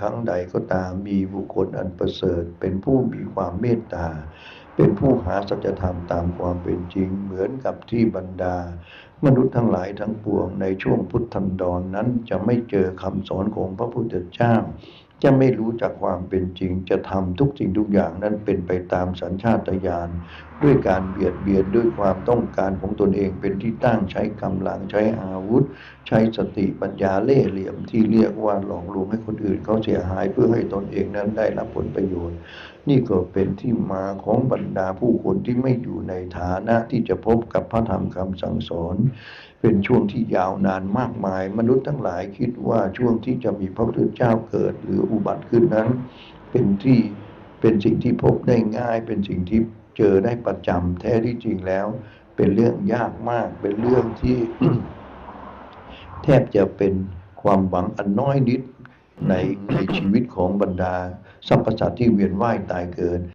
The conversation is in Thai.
ครั้งใดก็ตามมีบุคคลอันประเสริฐ เป็นผู้มีความเมตตา เป็นผู้หาสัจธรรมตามความเป็นจริง เหมือนกับที่บรรดา มนุษย์ทั้งหลายทั้งปวงในช่วงพุทธันดรนนั้นจะไม่เจอคำสอนของพระพุทธเจ้า จะไม่รู้จักความเป็นจริง จะทำทุกสิ่งทุกอย่างนั้นเป็นไปตามสัญชาตญาณด้วยการเบียดเบียนด้วยความต้องการของตนเองเป็นที่ตั้งใช้กำลังใช้อาวุธ ใช้สติปัญญาเล่ห์เหลี่ยมที่เรียกว่าหลอกลวงให้คนอื่นเขาเสียหายเพื่อให้ตนเองนั้นได้รับผลประโยชน์ นี่ก็เป็นที่มาของบรรดาผู้คนที่ไม่อยู่ในฐานะที่จะพบกับพระธรรมคำสั่งสอนเป็นช่วงที่ยาวนานมากมาย มนุษย์ทั้งหลายคิดว่าช่วงที่จะมีพระพุทธเจ้าเกิดหรืออุบัติขึ้นนั้น เป็นที่เป็นสิ่งที่พบได้ง่าย เป็นสิ่งที่เจอได้ประจำแท้ที่จริงแล้ว เป็นเรื่องยากมาก เป็นเรื่องที่ แทบจะเป็นความหวังอันน้อยนิดในในชีวิตของบรรดาสรรพสัตว์ที่เวียนว่ายตายเกิด